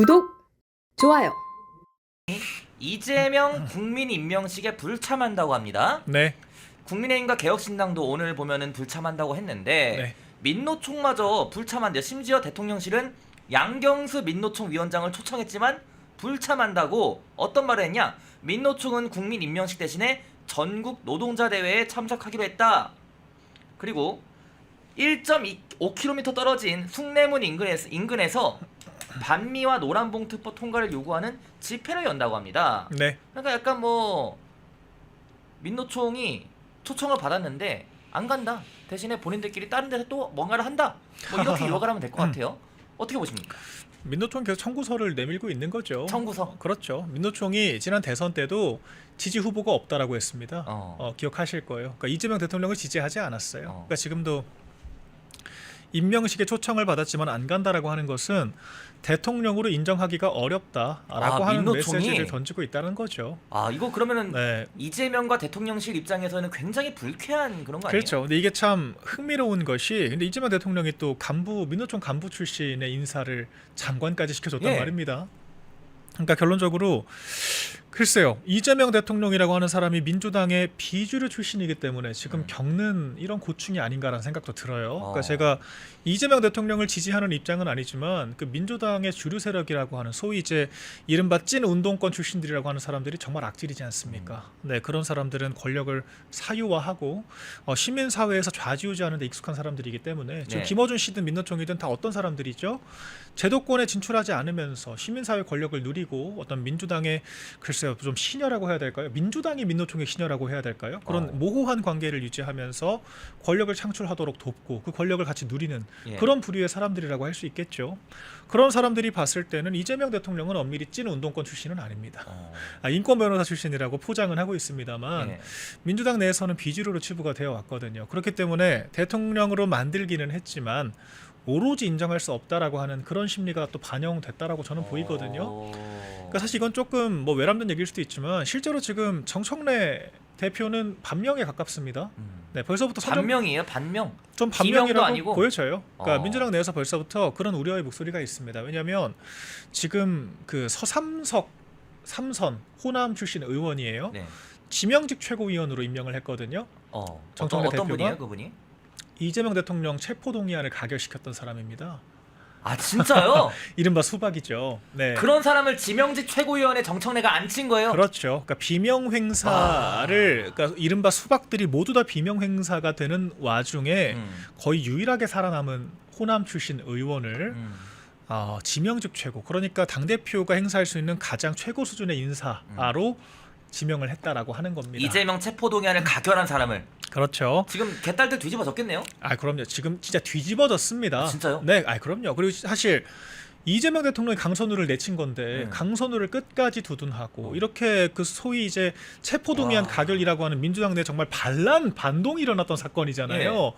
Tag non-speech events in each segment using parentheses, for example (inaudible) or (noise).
구독, 좋아요. 이재명 국민 임명식에 불참한다고 합니다. 네. 국민의힘과 개혁신당도 오늘 보면은 불참한다고 했는데 네. 민노총마저 불참한대요. 심지어 대통령실은 양경수 민노총 위원장을 초청했지만 불참한다고 어떤 말을 했냐? 민노총은 국민 임명식 대신에 전국 노동자 대회에 참석하기로 했다. 그리고 1.5km 떨어진 숭례문 인근에서, 인근에서 반미와 노란봉투법 통과를 요구하는 집회를 연다고 합니다. 네. 그러니까 약간 뭐 민노총이 초청을 받았는데 안 간다. 대신에 본인들끼리 다른 데서 또 뭔가를 한다. 뭐 이렇게 (laughs) 요약을 하면 될 것 같아요. 어떻게 보십니까? 민노총 계속 청구서를 내밀고 있는 거죠. 청구서. 그렇죠. 민노총이 지난 대선 때도 지지 후보가 없다라고 했습니다. 어. 어, 기억하실 거예요. 그러니까 이재명 대통령을 지지하지 않았어요. 어. 그러니까 지금도 임명식에 초청을 받았지만 안 간다라고 하는 것은 대통령으로 인정하기가 어렵다라고 아, 하는 민노총이? 메시지를 던지고 있다는 거죠. 아 이거 그러면은 네. 이재명과 대통령실 입장에서는 굉장히 불쾌한 그런 거 아니에요? 그렇죠. 근데 이게 참 흥미로운 것이 근데 이재명 대통령이 또 간부 민노총 간부 출신의 인사를 장관까지 시켜줬단 예. 말입니다. 그러니까 결론적으로 글쎄요 이재명 대통령이라고 하는 사람이 민주당의 비주류 출신이기 때문에 지금 음. 겪는 이런 고충이 아닌가라는 생각도 들어요. 어. 그러니까 제가 이재명 대통령을 지지하는 입장은 아니지만 그 민주당의 주류 세력이라고 하는 소위 이제 이른바 찐 운동권 출신들이라고 하는 사람들이 정말 악질이지 않습니까? 음. 네 그런 사람들은 권력을 사유화하고 어, 시민 사회에서 좌지우지하는 데 익숙한 사람들이기 때문에 지금 네. 김어준 씨든 민노총이든 다 어떤 사람들이죠? 제도권에 진출하지 않으면서 시민 사회 권력을 누리고 어떤 민주당의 글 쎄요 좀 시녀라고 해야 될까요? 민주당이 민노총의 시녀라고 해야 될까요? 그런 어. 모호한 관계를 유지하면서 권력을 창출하도록 돕고 그 권력을 같이 누리는 예. 그런 부류의 사람들이라고 할 수 있겠죠. 그런 사람들이 봤을 때는 이재명 대통령은 엄밀히 찐 운동권 출신은 아닙니다. 어. 아, 인권 변호사 출신이라고 포장은 하고 있습니다만 예. 민주당 내에서는 비주류로 치부가 되어 왔거든요. 그렇기 때문에 대통령으로 만들기는 했지만 오로지 인정할 수 없다라고 하는 그런 심리가 또 반영됐다라고 저는 보이거든요. 어. 그러니까 사실 이건 조금 뭐 외람된 얘기일 수도 있지만 실제로 지금 정청래 대표는 반명에 가깝습니다. 음. 네, 벌써부터 선정 반명이에요, 반명. 좀 반명이라고 아니고? 보여져요. 그러니까 어. 민주당 내에서 벌써부터 그런 우려의 목소리가 있습니다. 왜냐하면 지금 그 서삼석 삼선 호남 출신 의원이에요. 네. 지명직 최고위원으로 임명을 했거든요. 어. 어떤, 정청래 어떤 대표가? 분이에요, 그분이? 이재명 대통령 체포 동의안을 가결시켰던 사람입니다. 아 진짜요? (laughs) 이른바 수박이죠. 네. 그런 사람을 지명직 최고위원회 정청래가 안 친 거예요? 그렇죠. 그러니까 비명 행사를 그러니까 이른바 수박들이 모두 다 비명 행사가 되는 와중에 음. 거의 유일하게 살아남은 호남 출신 의원을 음. 어, 지명직 최고 그러니까 당 대표가 행사할 수 있는 가장 최고 수준의 인사로 지명을 했다라고 하는 겁니다. 이재명 체포동의안을 가결한 사람을 그렇죠. 지금 개딸들 뒤집어졌겠네요. 아 그럼요. 지금 진짜 뒤집어졌습니다. 아, 진짜요? 네, 아 그럼요. 그리고 사실 이재명 대통령이 강선우를 내친 건데 네. 강선우를 끝까지 두둔하고 어. 이렇게 그 소위 이제 체포동의안 와. 가결이라고 하는 민주당 내 정말 반란 반동이 일어났던 사건이잖아요. 네.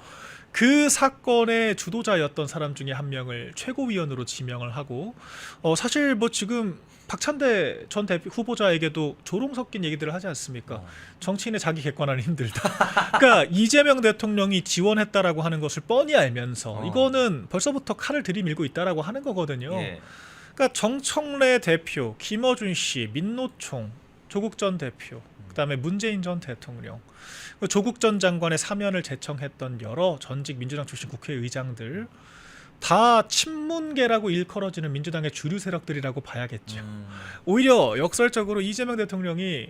그 사건의 주도자였던 사람 중에 한 명을 최고위원으로 지명을 하고 어 사실 뭐 지금 박찬대 전 대표 후보자에게도 조롱 섞인 얘기들을 하지 않습니까? 어. 정치인의 자기 객관화는 힘들다. (laughs) 그러니까 이재명 대통령이 지원했다라고 하는 것을 뻔히 알면서 어. 이거는 벌써부터 칼을 들이밀고 있다라고 하는 거거든요. 예. 그러니까 정청래 대표, 김어준 씨, 민노총, 조국 전 대표, 그다음에 문재인 전 대통령, 그 조국 전 장관의 사면을 제청했던 여러 전직 민주당 출신 국회의장들 다 친문계라고 일컬어지는 민주당의 주류 세력들이라고 봐야겠죠. 음. 오히려 역설적으로 이재명 대통령이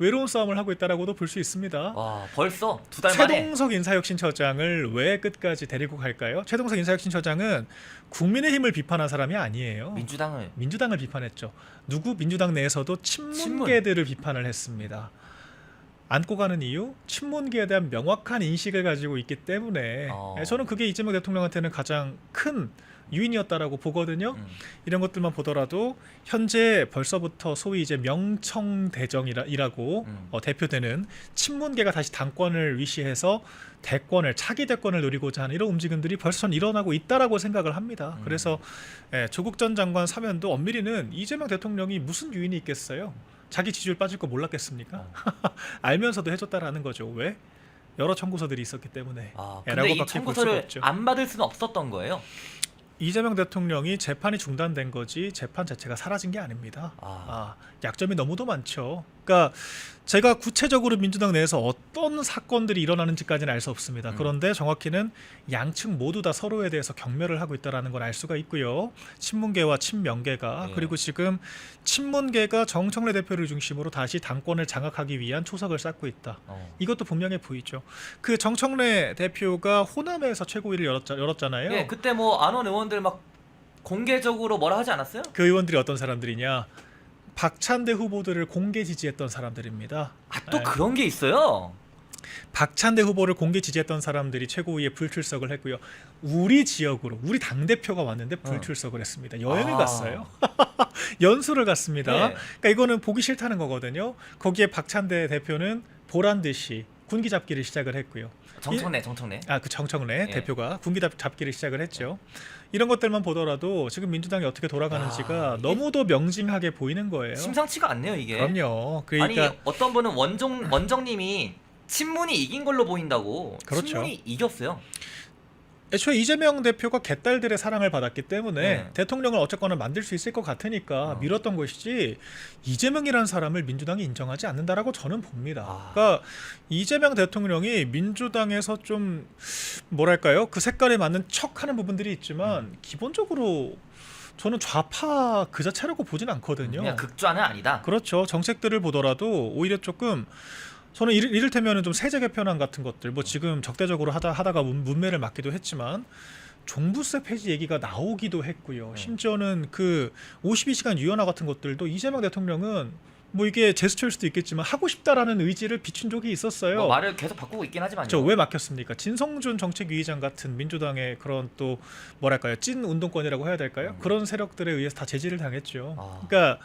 외로운 싸움을 하고 있다라고도 볼 수 있습니다. 와 벌써 두 달 만에 최동석 인사혁신처장을 왜 끝까지 데리고 갈까요? 최동석 인사혁신처장은 국민의힘을 비판한 사람이 아니에요. 민주당을 민주당을 비판했죠. 누구 민주당 내에서도 친문계들을 비판을 했습니다. 안고 가는 이유 친문계에 대한 명확한 인식을 가지고 있기 때문에 어. 예, 저는 그게 이재명 대통령한테는 가장 큰 유인이었다라고 보거든요. 음. 이런 것들만 보더라도 현재 벌써부터 소위 이제 명청대정이라고 음. 어, 대표되는 친문계가 다시 당권을 위시해서 대권을 차기 대권을 노리고자 하는 이런 움직임들이 벌써 일어나고 있다라고 생각을 합니다. 음. 그래서 예, 조국 전 장관 사면도 엄밀히는 이재명 대통령이 무슨 유인이 있겠어요? 자기 지지율 빠질 거 몰랐겠습니까? 어. (laughs) 알면서도 해줬다라는 거죠. 왜? 여러 청구서들이 있었기 때문에 아 예, 근데 이 라고밖에 볼 수가 청구서를 없죠. 안 받을 수는 없었던 거예요. 이재명 대통령이 재판이 중단된 거지 재판 자체가 사라진 게 아닙니다. 아, 아, 약점이 너무도 많죠. 그러니까 제가 구체적으로 민주당 내에서 어떤 사건들이 일어나는지까지는 알 수 없습니다. 음. 그런데 정확히는 양측 모두 다 서로에 대해서 경멸을 하고 있다라는 걸 알 수가 있고요. 친문계와 친명계가 예. 그리고 지금 친문계가 정청래 대표를 중심으로 다시 당권을 장악하기 위한 초석을 쌓고 있다. 어. 이것도 분명해 보이죠. 그 정청래 대표가 호남에서 최고위를 열었자, 열었잖아요. 예, 그때 뭐 안원 의원들 막 공개적으로 뭐라 하지 않았어요? 그 의원들이 어떤 사람들이냐? 박찬대 후보들을 공개 지지했던 사람들입니다. 아, 또 네. 그런 게 있어요. 박찬대 후보를 공개 지지했던 사람들이 최고위에 불출석을 했고요. 우리 지역으로 우리 당 대표가 왔는데 불출석을 했습니다. 여행을 아. 갔어요. (laughs) 연수를 갔습니다. 네. 그러니까 이거는 보기 싫다는 거거든요. 거기에 박찬대 대표는 보란 듯이 군기 잡기를 시작을 했고요. 정청래, 정청래. 아 그 정청래 예. 대표가 군기 잡- 잡기를 시작을 했죠. 이런 것들만 보더라도 지금 민주당이 어떻게 돌아가는지가 아, 이게- 너무도 명징하게 보이는 거예요. 심상치가 않네요, 이게. 그럼요. 그러니까 아니 어떤 분은 원정 원정님이 친문이 이긴 걸로 보인다고. 그렇죠. 친문이 이겼어요. 애초에 이재명 대표가 개딸들의 사랑을 받았기 때문에 네. 대통령을 어쨌거나 만들 수 있을 것 같으니까 어. 밀었던 것이지 이재명이라는 사람을 민주당이 인정하지 않는다라고 저는 봅니다. 아. 그러니까 이재명 대통령이 민주당에서 좀 뭐랄까요 그 색깔에 맞는 척하는 부분들이 있지만 음. 기본적으로 저는 좌파 그 자체라고 보진 않거든요. 그냥 극좌는 아니다. 그렇죠. 정책들을 보더라도 오히려 조금 저는 이를, 이를 테면 좀 세제 개편안 같은 것들 뭐 지금 적대적으로 하다 하다가 문, 문매를 맞기도 했지만 종부세 폐지 얘기가 나오기도 했고요. 네. 심지어는 그 52시간 유연화 같은 것들도 이재명 대통령은 뭐 이게 제스처일 수도 있겠지만 하고 싶다라는 의지를 비춘 적이 있었어요. 뭐 말을 계속 바꾸고 있긴 하지만요. 저 왜 막혔습니까? 진성준 정책위의장 같은 민주당의 그런 또 뭐랄까요 찐 운동권이라고 해야 될까요? 음. 그런 세력들에 의해서 다 제지를 당했죠. 아. 그러니까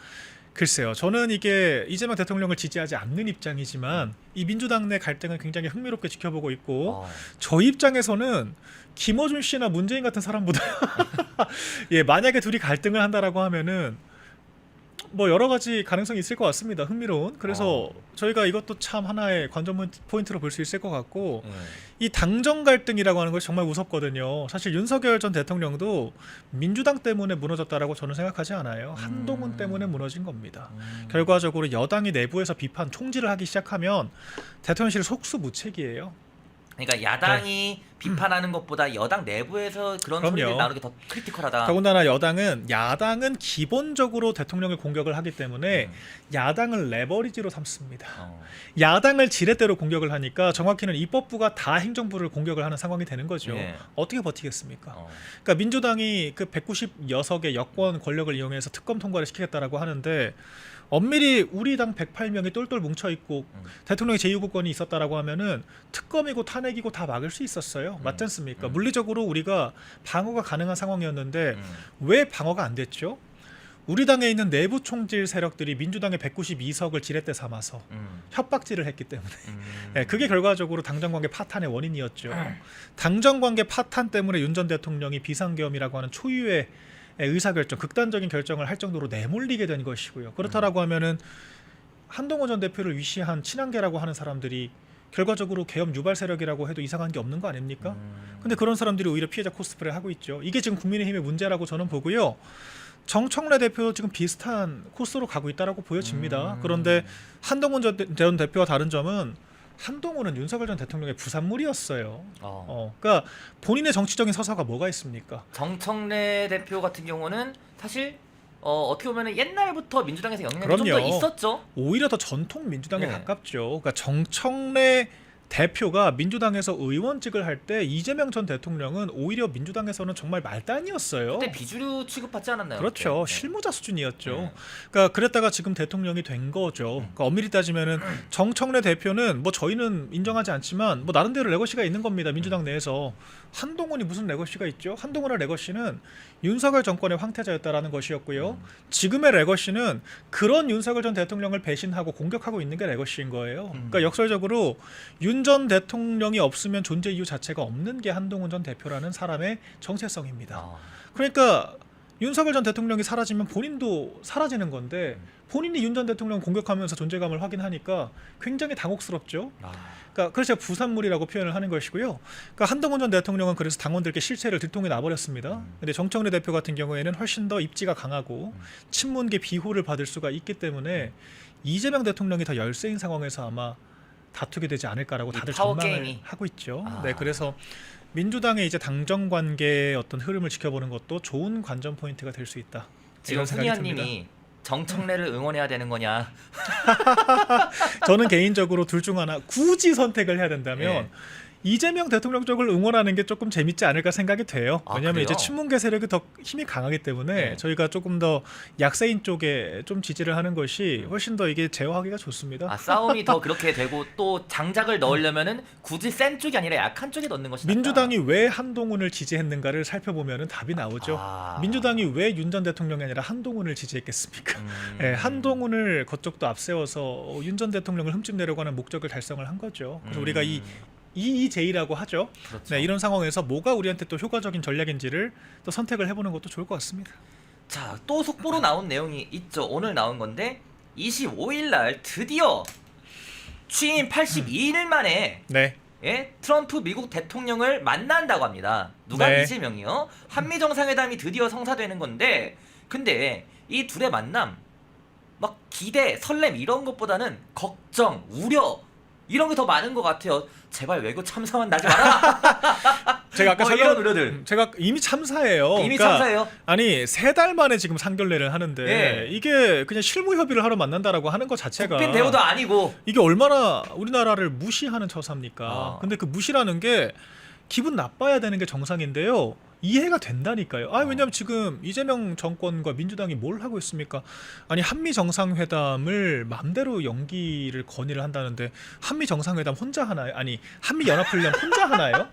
글쎄요, 저는 이게 이재명 대통령을 지지하지 않는 입장이지만 이 민주당 내 갈등을 굉장히 흥미롭게 지켜보고 있고 어. 저 입장에서는 김어준 씨나 문재인 같은 사람보다 (laughs) (laughs) 예 만약에 둘이 갈등을 한다라고 하면은 뭐 여러 가지 가능성이 있을 것 같습니다. 흥미로운. 그래서 어. 저희가 이것도 참 하나의 관전 포인트로 볼 수 있을 것 같고 예. 이 당정 갈등이라고 하는 것이 정말 무섭거든요. 사실 윤석열 전 대통령도 민주당 때문에 무너졌다라고 저는 생각하지 않아요. 한동훈 음. 때문에 무너진 겁니다. 음. 결과적으로 여당이 내부에서 비판 총질을 하기 시작하면 대통령실 속수무책이에요. 그러니까 야당이 비판하는 것보다 여당 내부에서 그런 네. 그럼요. 소리를 나오는 게 더 크리티컬하다. 더군다나 여당은 야당은 기본적으로 대통령을 공격을 하기 때문에 음. 야당을 레버리지로 삼습니다. 어. 야당을 지렛대로 공격을 하니까 정확히는 입법부가 다 행정부를 공격을 하는 상황이 되는 거죠. 예. 어떻게 버티겠습니까? 어. 그러니까 민주당이 그 196의 여권 권력을 이용해서 특검 통과를 시키겠다라고 하는데 엄밀히 우리 당 108명이 똘똘 뭉쳐 있고 음. 대통령의 제2구권이 있었다라고 하면은 특검이고 탄핵이고 다 막을 수 있었어요. 음. 맞지 않습니까? 음. 물리적으로 우리가 방어가 가능한 상황이었는데 음. 왜 방어가 안 됐죠? 우리 당에 있는 내부 총질 세력들이 민주당의 192석을 지렛대 삼아서 음. 협박질을 했기 때문에 음. (laughs) 예, 그게 결과적으로 당정관계 파탄의 원인이었죠. 당정관계 파탄 때문에 윤 전 대통령이 비상계엄이라고 하는 초유의 의사결정, 극단적인 결정을 할 정도로 내몰리게 된 것이고요. 그렇다라고 하면은 한동훈 전 대표를 위시한 친한계라고 하는 사람들이 결과적으로 계엄 유발 세력이라고 해도 이상한 게 없는 거 아닙니까? 음. 근데 그런 사람들이 오히려 피해자 코스프레 하고 있죠. 이게 지금 국민의힘의 문제라고 저는 보고요. 정청래 대표 지금 비슷한 코스로 가고 있다라고 보여집니다. 음. 그런데 한동훈 전 대표와 다른 점은 한동훈은 윤석열 전 대통령의 부산물이었어요. 어. 어, 그러니까 본인의 정치적인 서사가 뭐가 있습니까? 정청래 대표 같은 경우는 사실 어, 어떻게 보면 옛날부터 민주당에서 영향력이 좀 더 그럼요. 있었죠. 오히려 더 전통 민주당에 네. 가깝죠. 그러니까 정청래 대표가 민주당에서 의원직을 할 때 이재명 전 대통령은 오히려 민주당에서는 정말 말단이었어요. 그때 비주류 취급받지 않았나요? 그렇죠. 그때? 네. 실무자 수준이었죠. 네. 그러니까 그랬다가 지금 대통령이 된 거죠. 음. 그러니까 엄밀히 따지면은 정청래 대표는 뭐 저희는 인정하지 않지만 뭐 나름대로 레거시가 있는 겁니다. 음. 민주당 내에서 한동훈이 무슨 레거시가 있죠? 한동훈의 레거시는 윤석열 정권의 황태자였다라는 것이었고요. 음. 지금의 레거시는 그런 윤석열 전 대통령을 배신하고 공격하고 있는 게 레거시인 거예요. 음. 그러니까 역설적으로 윤전 대통령이 없으면 존재 이유 자체가 없는 게 한동훈 전 대표라는 사람의 정체성입니다. 아. 그러니까 윤석열 전 대통령이 사라지면 본인도 사라지는 건데 본인이 윤 전 대통령 공격하면서 존재감을 확인하니까 굉장히 당혹스럽죠. 아, 그러니까 그래서 제가 부산물이라고 표현을 하는 것이고요. 그러니까 한동훈 전 대통령은 그래서 당원들께 실체를 들통에 놔버렸습니다. 음. 근데 정청래 대표 같은 경우에는 훨씬 더 입지가 강하고 음. 친문계 비호를 받을 수가 있기 때문에 이재명 대통령이 더 열세인 상황에서 아마 다투게 되지 않을까라고 이 다들 파워 전망을 게임이. 하고 있죠. 아. 네, 그래서 민주당의 이제 당정 관계의 어떤 흐름을 지켜보는 것도 좋은 관전 포인트가 될 수 있다. 지금 이런 생각이 훈이한님이 정청래를 (laughs) 응원해야 되는 거냐? 저는 개인적으로 둘 중 하나 굳이 선택을 해야 된다면 예. 이재명 대통령 쪽을 응원하는 게 조금 재밌지 않을까 생각이 돼요. 아, 왜냐하면 그래요? 이제 친문계 세력이 더 힘이 강하기 때문에 네. 저희가 조금 더 약세인 쪽에 좀 지지를 하는 것이 훨씬 더 이게 제어하기가 좋습니다. 아 싸움이 더 (laughs) 그렇게 되고 또 장작을 넣으려면은 굳이 센 쪽이 아니라 약한 쪽에 넣는 것이 낫다. 민주당이 왜 한동훈을 지지했는가를 살펴보면 답이 나오죠. 아. 민주당이 왜 윤 전 대통령이 아니라 한동훈을 지지했겠습니까? 음. (laughs) 예, 한동훈을 그쪽도 앞세워서 윤 전 대통령을 흠집내려고 하는 목적을 달성을 한 거죠. 그래서 음. 우리가 이 이의제이라고 하죠. 그렇죠. 네, 이런 상황에서 뭐가 우리한테 또 효과적인 전략인지를 또 선택을 해보는 것도 좋을 것 같습니다. 자, 또 속보로 나온 내용이 있죠. 오늘 나온 건데 25일 날 드디어 취임 82일 만에 네, 예? 트럼프 미국 대통령을 만난다고 합니다. 누가 네. 이재명이요? 한미 정상회담이 드디어 성사되는 건데 근데 이 둘의 만남 막 기대, 설렘 이런 것보다는 걱정, 우려 이런 게 더 많은 것 같아요. 제발 외교 참사만 나지 마라. (laughs) 제가 아까 뭐 설명- 이런 우려들. 음, 제가 이미 참사예요. 이미 그러니까 참사예요. 아니 세 달 만에 지금 상견례를 하는데 예. 이게 그냥 실무 협의를 하러 만난다라고 하는 것 자체가 국빈 대우도 아니고 이게 얼마나 우리나라를 무시하는 처사입니까? 아. 근데 그 무시라는 게 기분 나빠야 되는 게 정상인데요. 이해가 된다니까요. 아 왜냐면 지금 이재명 정권과 민주당이 뭘 하고 있습니까? 아니 한미 정상회담을 맘대로 연기를 건의를 한다는데 한미 정상회담 혼자 하나요? 아니 한미 연합훈련 혼자 하나요?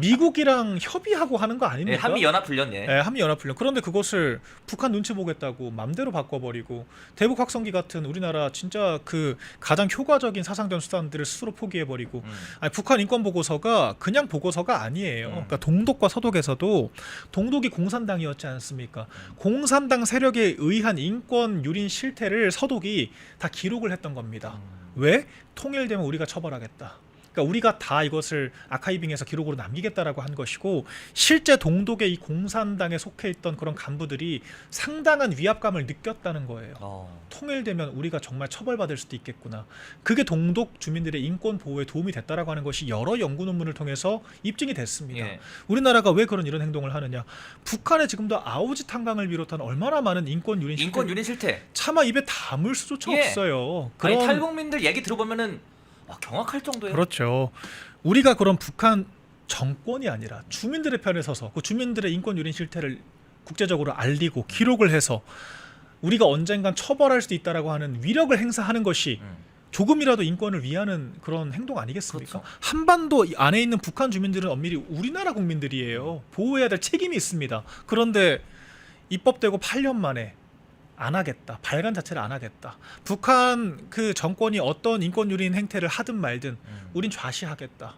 미국이랑 협의하고 하는 거 예, 아닙니까? 한미 연합 훈련 예. 예, 한미 연합훈련. 그런데 그것을 북한 눈치 보겠다고 맘대로 바꿔버리고 대북 확성기 같은 우리나라 진짜 그 가장 효과적인 사상전 수단들을 스스로 포기해버리고 음. 아니, 북한 인권 보고서가 그냥 보고서가 아니에요. 음. 그러니까 동독과 서독에서 도 동독이 공산당이었지 않습니까? 공산당 세력에 의한 인권 유린 실태를 서독이 다 기록을 했던 겁니다. 왜? 통일되면 우리가 처벌하겠다. 그러니까 우리가 다 이것을 아카이빙해서 기록으로 남기겠다라고 한 것이고 실제 동독의 이 공산당에 속해 있던 그런 간부들이 상당한 위압감을 느꼈다는 거예요. 어. 통일되면 우리가 정말 처벌받을 수도 있겠구나. 그게 동독 주민들의 인권 보호에 도움이 됐다라고 하는 것이 여러 연구 논문을 통해서 입증이 됐습니다. 예. 우리나라가 왜 그런 이런 행동을 하느냐? 북한에 지금도 아우지 탄광을 비롯한 얼마나 많은 인권 유린 인권 실패- 유린 실태. 차마 입에 담을 수조차 예. 없어요. 아니 탈북민들 얘기 들어보면은 와, 경악할 정도예요. 그렇죠. 우리가 그런 북한 정권이 아니라 주민들의 편에 서서 그 주민들의 인권 유린 실태를 국제적으로 알리고 기록을 해서 우리가 언젠간 처벌할 수도 있다라고 하는 위력을 행사하는 것이 음. 조금이라도 인권을 위하는 그런 행동 아니겠습니까? 그렇죠. 한반도 안에 있는 북한 주민들은 엄밀히 우리나라 국민들이에요. 보호해야 될 책임이 있습니다. 그런데 입법되고 8년 만에 안 하겠다. 발간 자체를 안 하겠다. 북한 그 정권이 어떤 인권 유린 행태를 하든 말든 음. 우린 좌시하겠다.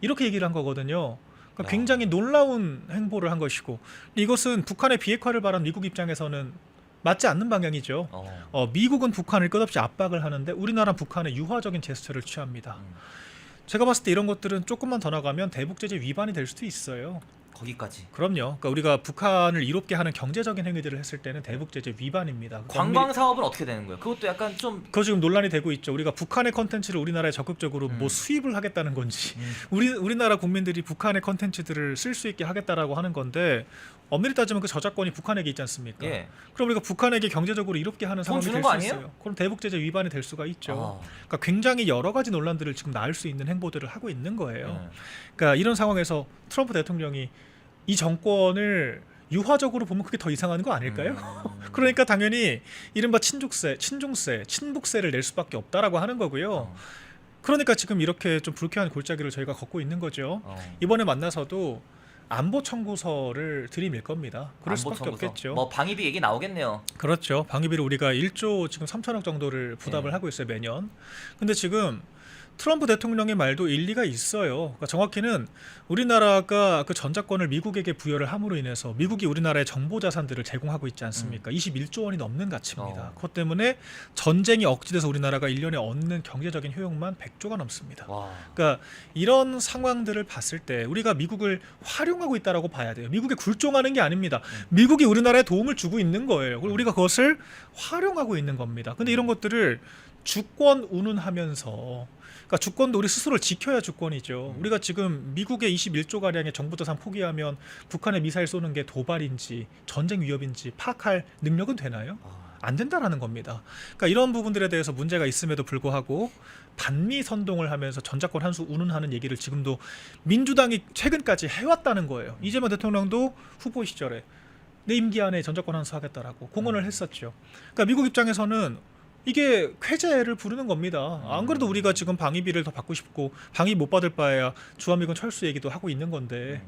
이렇게 얘기를 한 거거든요. 그러니까 아. 굉장히 놀라운 행보를 한 것이고 이것은 북한의 비핵화를 바란 미국 입장에서는 맞지 않는 방향이죠. 어. 어, 미국은 북한을 끝없이 압박을 하는데 우리나라는 북한의 유화적인 제스처를 취합니다. 음. 제가 봤을 때 이런 것들은 조금만 더 나가면 대북 제재 위반이 될 수도 있어요. 거기까지. 그럼요. 그러니까 우리가 북한을 이롭게 하는 경제적인 행위들을 했을 때는 대북 제재 위반입니다. 관광 사업은 어떻게 되는 거예요? 그것도 약간 좀 그거 지금 논란이 되고 있죠. 우리가 북한의 컨텐츠를 우리나라에 적극적으로 음. 뭐 수입을 하겠다는 건지, 음. 우리 우리나라 국민들이 북한의 컨텐츠들을 쓸 수 있게 하겠다라고 하는 건데 엄밀히 따지면 그 저작권이 북한에게 있지 않습니까? 예. 그럼 우리가 북한에게 경제적으로 이롭게 하는 돈 상황이 주는 될거수 아니에요? 있어요. 그럼 대북 제재 위반이 될 수가 있죠. 아. 그러니까 굉장히 여러 가지 논란들을 지금 낳을 수 있는 행보들을 하고 있는 거예요. 예. 그러니까 이런 상황에서 트럼프 대통령이 이 정권을 유화적으로 보면 그게 더 이상한 거 아닐까요? 음. (laughs) 그러니까 당연히 이른바 친족세, 친중세, 친북세를 낼 수밖에 없다라고 하는 거고요. 어. 그러니까 지금 이렇게 좀 불쾌한 골짜기를 저희가 걷고 있는 거죠. 어. 이번에 만나서도 안보 청구서를 들이밀 겁니다. 그럴 수밖에 청구서. 없겠죠. 뭐 방위비 얘기 나오겠네요. 그렇죠. 방위비를 우리가 1조 지금 3천억 정도를 부담을 네. 하고 있어요 매년. 근데 지금 트럼프 대통령의 말도 일리가 있어요. 그러니까 정확히는 우리나라가 그 전자권을 미국에게 부여를 함으로 인해서 미국이 우리나라의 정보 자산들을 제공하고 있지 않습니까? 21조 원이 넘는 가치입니다. 어. 그것 때문에 전쟁이 억지돼서 우리나라가 1년에 얻는 경제적인 효용만 100조가 넘습니다. 와. 그러니까 이런 상황들을 봤을 때 우리가 미국을 활용하고 있다라고 봐야 돼요. 미국에 굴종하는 게 아닙니다. 미국이 우리나라에 도움을 주고 있는 거예요. 그리고 우리가 그것을 활용하고 있는 겁니다. 근데 이런 것들을 주권 운운하면서 그러니까 주권도 우리 스스로를 지켜야 주권이죠. 우리가 지금 미국의 21조 가량의 정부 자산 포기하면 북한에 미사일 쏘는 게 도발인지 전쟁 위협인지 파악할 능력은 되나요? 아. 안 된다라는 겁니다. 그러니까 이런 부분들에 대해서 문제가 있음에도 불구하고 반미 선동을 하면서 전자권 한 수 운운하는 얘기를 지금도 민주당이 최근까지 해왔다는 거예요. 이재명 대통령도 후보 시절에 내 임기 안에 전자권 한 수 하겠다라고 공언을 했었죠. 그러니까 미국 입장에서는 이게 쾌재를 부르는 겁니다. 안 그래도 우리가 지금 방위비를 더 받고 싶고 방위 못 받을 바에야 주한미군 철수 얘기도 하고 있는 건데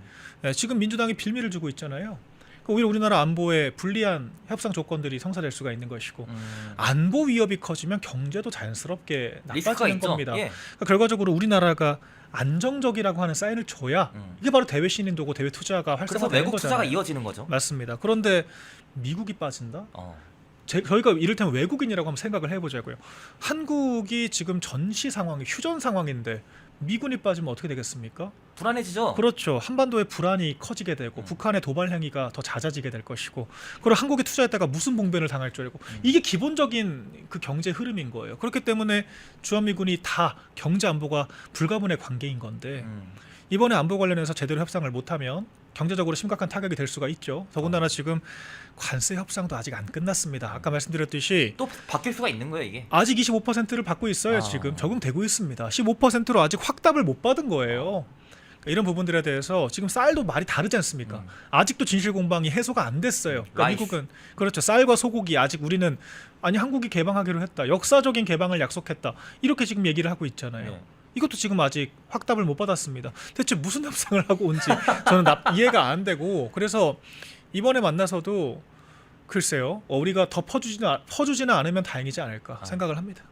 예, 지금 민주당이 빌미를 주고 있잖아요. 그러니까 오히려 우리나라 안보에 불리한 협상 조건들이 성사될 수가 있는 것이고 음. 안보 위협이 커지면 경제도 자연스럽게 리스크가 나빠지는 있죠. 겁니다. 예. 그러니까 결과적으로 우리나라가 안정적이라고 하는 사인을 줘야 음. 이게 바로 대외 신인도고 대외 투자가 그래서 활성화되는 외국 투자가 거잖아요. 이어지는 거죠. 맞습니다. 그런데 미국이 빠진다? 어. 제, 저희가 이를테면 외국인이라고 한번 생각을 해보자고요. 한국이 지금 전시 상황이 휴전 상황인데 미군이 빠지면 어떻게 되겠습니까? 불안해지죠. 그렇죠. 한반도의 불안이 커지게 되고 음. 북한의 도발 행위가 더 잦아지게 될 것이고 그리고 한국에 투자했다가 무슨 봉변을 당할 줄 알고 음. 이게 기본적인 그 경제 흐름인 거예요. 그렇기 때문에 주한미군이 다 경제 안보가 불가분의 관계인 건데 음. 이번에 안보 관련해서 제대로 협상을 못하면 경제적으로 심각한 타격이 될 수가 있죠. 어. 더군다나 지금 관세 협상도 아직 안 끝났습니다. 아까 말씀드렸듯이 또 바뀔 수가 있는 거예요 이게. 아직 25%를 받고 있어요. 아. 지금 적용되고 있습니다. 15%로 아직 확답을 못 받은 거예요. 그러니까 이런 부분들에 대해서 지금 쌀도 말이 다르지 않습니까? 음. 아직도 진실 공방이 해소가 안 됐어요. 그러니까 라이스. 미국은 그렇죠. 쌀과 소고기 아직 우리는 아니 한국이 개방하기로 했다. 역사적인 개방을 약속했다. 이렇게 지금 얘기를 하고 있잖아요. 네. 이것도 지금 아직 확답을 못 받았습니다. 대체 무슨 협상을 하고 온지 저는 납- (laughs) 이해가 안 되고 그래서 이번에 만나서도 글쎄요 어, 우리가 더 퍼주지는 아- 퍼주지는 않으면 다행이지 않을까 아. 생각을 합니다.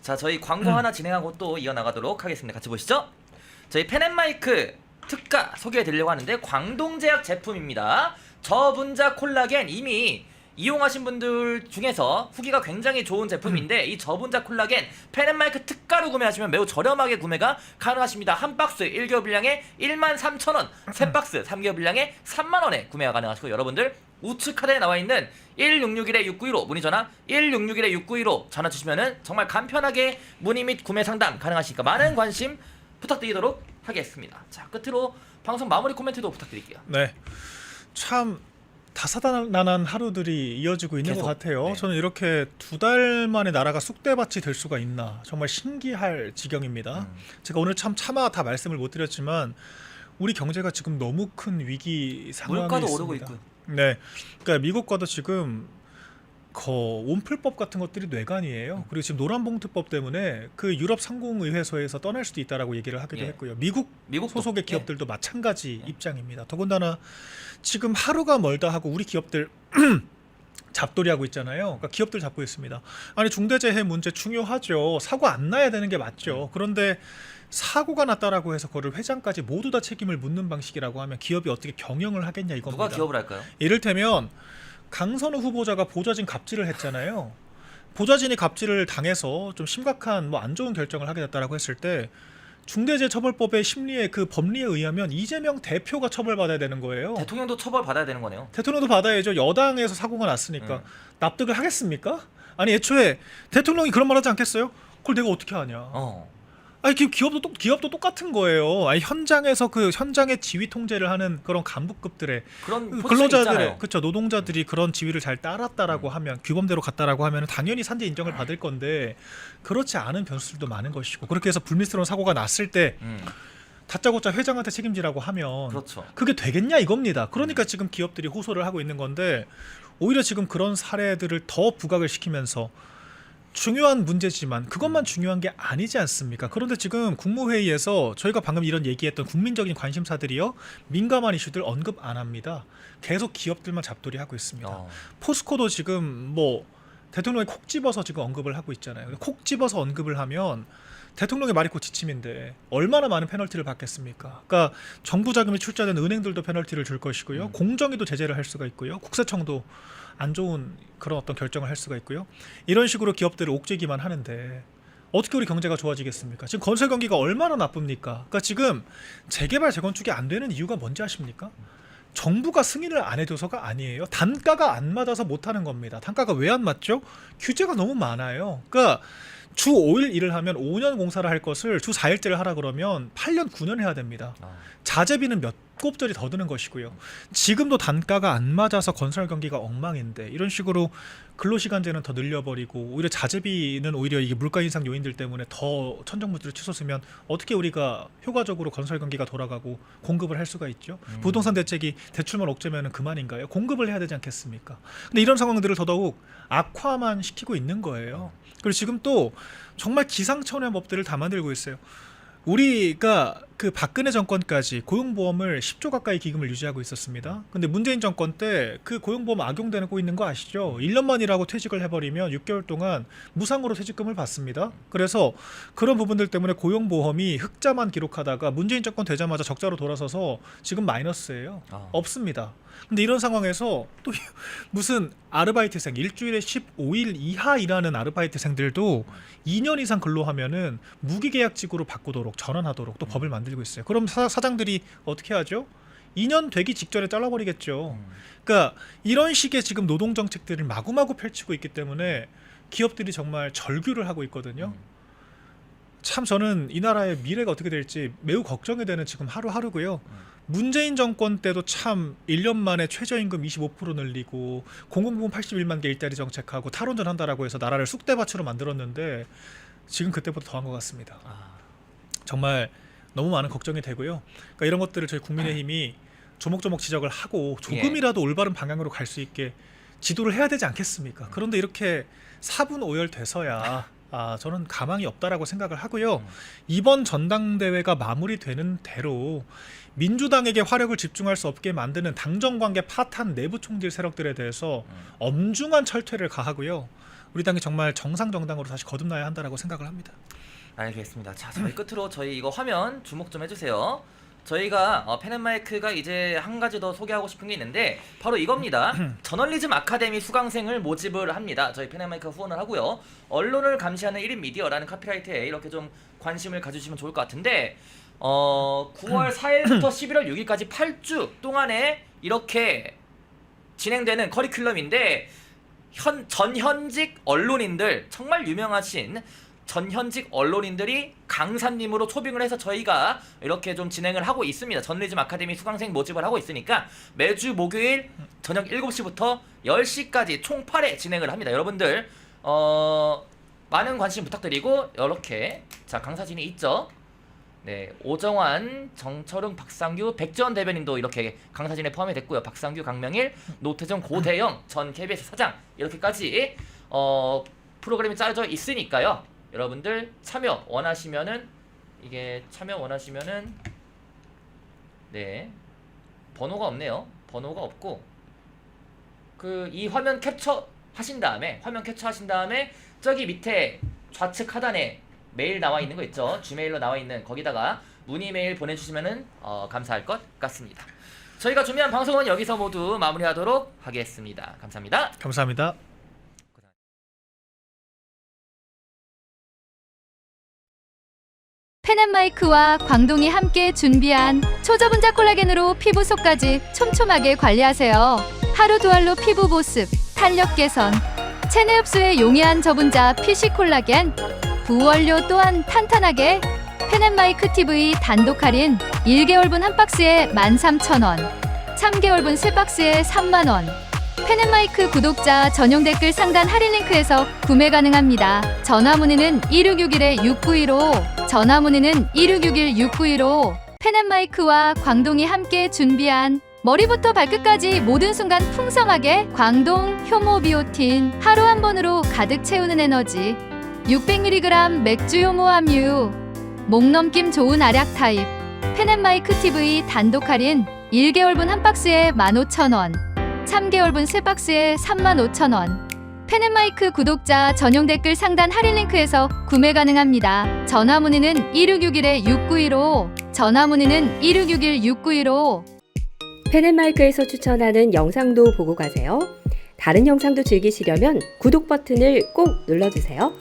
자 저희 광고 음. 하나 진행하고 또 이어나가도록 하겠습니다. 같이 보시죠. 저희 펜앤마이크 특가 소개해 드리려고 하는데 광동제약 제품입니다. 저분자 콜라겐 이미 이용하신 분들 중에서 후기가 굉장히 좋은 제품인데 이 저분자 콜라겐 펜앤마이크 특가로 구매하시면 매우 저렴하게 구매가 가능하십니다. 한 박스 1개월 분량에 13,000원, 세 박스 3개월 분량에 3만 원에 구매가 가능하시고 여러분들 우측 카드에 나와 있는 1661-6915 문의 전화 1661-6915 전화 주시면은 정말 간편하게 문의 및 구매 상담 가능하시니까 많은 관심 부탁드리도록 하겠습니다. 자 끝으로 방송 마무리 코멘트도 부탁드릴게요. 네, 참 다사다난한 하루들이 이어지고 있는 계속, 것 같아요. 네. 저는 이렇게 두 달 만에 나라가 쑥대밭이 될 수가 있나 정말 신기할 지경입니다. 음. 제가 오늘 참 차마 다 말씀을 못 드렸지만 우리 경제가 지금 너무 큰 위기 상황에 물가도 있습니다. 오르고 있고. 네, 그러니까 미국과도 지금 거 온풀법 같은 것들이 뇌관이에요. 그리고 지금 노란봉투법 때문에 그 유럽 상공의회소에서 떠날 수도 있다라고 얘기를 하기도 예. 했고요. 미국 미국 소속의 기업들도 마찬가지 입장입니다. 더군다나 지금 하루가 멀다 하고 우리 기업들 (clears throat) 잡돌이 하고 있잖아요. 그러니까 기업들 잡고 있습니다. 아니 중대재해 문제 중요하죠. 사고 안 나야 되는 게 맞죠. 그런데 사고가 났다라고 해서 그거를 회장까지 모두 다 책임을 묻는 방식이라고 하면 기업이 어떻게 경영을 하겠냐 이겁니다. 누가 기업을 할까요? 이를테면 강선우 후보자가 보좌진 갑질을 했잖아요. 보좌진이 갑질을 당해서 좀 심각한 뭐 안 좋은 결정을 하게 됐다라고 했을 때 중대재해처벌법의 심리의 그 법리에 의하면 이재명 대표가 처벌받아야 되는 거예요. 대통령도 처벌 받아야 되는 거네요. 대통령도 받아야죠. 여당에서 사고가 났으니까 음. 납득을 하겠습니까? 아니 애초에 대통령이 그런 말 하지 않겠어요? 그걸 내가 어떻게 하냐? 어. 아니 기- 기업도 똑- 기업도 똑같은 거예요. 아니 현장에서 그 현장의 지휘 통제를 하는 그런 간부급들의 그런 포지션이 근로자들의. 그렇죠 노동자들이 그런 지위를 잘 따랐다라고 음. 하면 규범대로 갔다라고 하면 당연히 산재 인정을 받을 건데 그렇지 않은 변수들도 많은 것이고 그렇게 해서 불미스러운 사고가 났을 때 음. 다짜고짜 회장한테 책임지라고 하면 그렇죠. 그게 되겠냐 이겁니다. 그러니까 지금 기업들이 호소를 하고 있는 건데 오히려 지금 그런 사례들을 더 부각을 시키면서 중요한 문제지만 그것만 중요한 게 아니지 않습니까? 그런데 지금 국무회의에서 저희가 방금 이런 얘기했던 국민적인 관심사들이요 민감한 이슈들 언급 안 합니다. 계속 기업들만 잡돌이 하고 있습니다. 어. 포스코도 지금 뭐 대통령이 콕 집어서 지금 언급을 하고 있잖아요. 근데 콕 집어서 언급을 하면 대통령의 말이 곧 지침인데 얼마나 많은 페널티를 받겠습니까? 그러니까 정부 자금이 출자된 은행들도 페널티를 줄 것이고요. 음. 공정위도 제재를 할 수가 있고요. 국세청도 안 좋은 그런 어떤 결정을 할 수가 있고요. 이런 식으로 기업들을 옥죄기만 하는데 어떻게 우리 경제가 좋아지겠습니까? 지금 건설 경기가 얼마나 나쁩니까? 그러니까 지금 재개발 재건축이 안 되는 이유가 뭔지 아십니까? 정부가 승인을 안 해줘서가 아니에요. 단가가 안 맞아서 못 하는 겁니다. 단가가 왜 안 맞죠? 규제가 너무 많아요. 그러니까 주 5일 일을 하면 5년 공사를 할 것을 주 4일째를 하라 그러면 8년 9년 해야 됩니다. 아, 자재비는 몇 곱절이 더 드는 것이고요. 지금도 단가가 안 맞아서 건설 경기가 엉망인데 이런 식으로 근로시간제는 더 늘려버리고 오히려 자재비는 오히려 이게 물가 인상 요인들 때문에 더 천정부지를 치솟으면 어떻게 우리가 효과적으로 건설 경기가 돌아가고 공급을 할 수가 있죠? 음. 부동산 대책이 대출만 옥죄면 그만인가요? 공급을 해야 되지 않겠습니까? 근데 이런 상황들을 더더욱 악화만 시키고 있는 거예요. 그리고 지금 또 정말 기상천외 법들을 다 만들고 있어요. 우리가 그 박근혜 정권까지 고용보험을 10조 가까이 기금을 유지하고 있었습니다. 근데 문재인 정권 때 그 고용보험 악용되고 있는 거 아시죠? 1년만이라고 퇴직을 해버리면 6개월 동안 무상으로 퇴직금을 받습니다. 그래서 그런 부분들 때문에 고용보험이 흑자만 기록하다가 문재인 정권 되자마자 적자로 돌아서서 지금 마이너스예요. 아. 없습니다. 근데 이런 상황에서 또 (laughs) 무슨 아르바이트생 일주일에 15일 이하 일하는 아르바이트생들도 2년 이상 근로하면은 무기계약직으로 바꾸도록 전환하도록 또 법을 만들 고 있어요. 그럼 사, 사장들이 어떻게 하죠? 2년 되기 직전에 잘라버리겠죠. 음. 그러니까 이런 식의 지금 노동 정책들을 마구마구 펼치고 있기 때문에 기업들이 정말 절규를 하고 있거든요. 음. 참 저는 이 나라의 미래가 어떻게 될지 매우 걱정이 되는 지금 하루하루고요. 음. 문재인 정권 때도 참 1년 만에 최저임금 25% 늘리고 공공부문 81만 개 일자리 정책하고 탈원전 한다라고 해서 나라를 쑥대밭으로 만들었는데 지금 그때보다 더한 것 같습니다. 아, 정말 너무 많은 걱정이 되고요. 그러니까 이런 것들을 저희 국민의힘이 조목조목 지적을 하고 조금이라도 올바른 방향으로 갈 수 있게 지도를 해야 되지 않겠습니까? 그런데 이렇게 사분 오열돼서야 아, 저는 가망이 없다라고 생각을 하고요. 음. 이번 전당대회가 마무리되는 대로 민주당에게 화력을 집중할 수 없게 만드는 당정 관계 파탄 내부 총질 세력들에 대해서 음. 엄중한 철퇴를 가하고요. 우리 당이 정말 정상 정당으로 다시 거듭나야 한다라고 생각을 합니다. 알겠습니다. 자, 저희 끝으로 저희 이거 화면 주목 좀 해주세요. 저희가 어, 펜앤마이크가 이제 한 가지 더 소개하고 싶은 게 있는데 바로 이겁니다. (clears throat) 저널리즘 아카데미 수강생을 모집을 합니다. 저희 펜앤마이크 후원을 하고요. 언론을 감시하는 1인 미디어라는 카피라이트에 이렇게 좀 관심을 가주시면 좋을 것 같은데 어, 9월 4일부터 11월 6일까지 8주 동안에 이렇게 진행되는 커리큘럼인데 현 전현직 언론인들 정말 유명하신 전현직 언론인들이 강사님으로 초빙을 해서 저희가 이렇게 좀 진행을 하고 있습니다. 전리즘 아카데미 수강생 모집을 하고 있으니까 매주 목요일 저녁 7시부터 10시까지 총 8회 진행을 합니다. 여러분들 어 많은 관심 부탁드리고 이렇게 자 강사진이 있죠. 네, 오정환, 정철웅, 박상규, 백지원 대변인도 이렇게 강사진에 포함이 됐고요. 박상규, 강명일, 노태정, 고대영 전 KBS 사장 이렇게까지 어, 프로그램이 짜여져 있으니까요. 여러분들 참여 원하시면은 이게 참여 원하시면은 네 번호가 없네요. 번호가 없고 그 이 화면 캡처 하신 다음에 화면 캡처 하신 다음에 저기 밑에 좌측 하단에 메일 나와 있는 거 있죠? 지메일로 나와 있는 거기다가 문의 메일 보내주시면은 어, 감사할 것 같습니다. 저희가 준비한 방송은 여기서 모두 마무리하도록 하겠습니다. 감사합니다. 감사합니다. 펜앤마이크와 광동이 함께 준비한 초저분자 콜라겐으로 피부 속까지 촘촘하게 관리하세요. 하루 두 알로 피부 보습, 탄력 개선, 체내 흡수에 용이한 저분자 PC 콜라겐, 부원료 또한 탄탄하게. 펜앤마이크 TV 단독 할인. 1개월분 한 박스에 13,000원, 3개월분 세 박스에 3만원, 펜앤마이크 구독자 전용 댓글 상단 할인 링크에서 구매 가능합니다. 전화 문의는 1661-6915, 전화 문의는 1661-6915. 펜앤마이크와 광동이 함께 준비한 머리부터 발끝까지 모든 순간 풍성하게 광동 효모 비오틴 하루 한 번으로 가득 채우는 에너지. 600mg 맥주 효모 함유. 목 넘김 좋은 알약 타입. 펜앤마이크 TV 단독 할인 1개월분 한 박스에 15,000원 3개월분 세 박스에 35,000원. 펜앤마이크 구독자 전용 댓글 상단 할인 링크에서 구매 가능합니다. 전화 문의는 1661-6915 전화 문의는 1661-6915 펜앤마이크에서 추천하는 영상도 보고 가세요. 다른 영상도 즐기시려면 구독 버튼을 꼭 눌러주세요.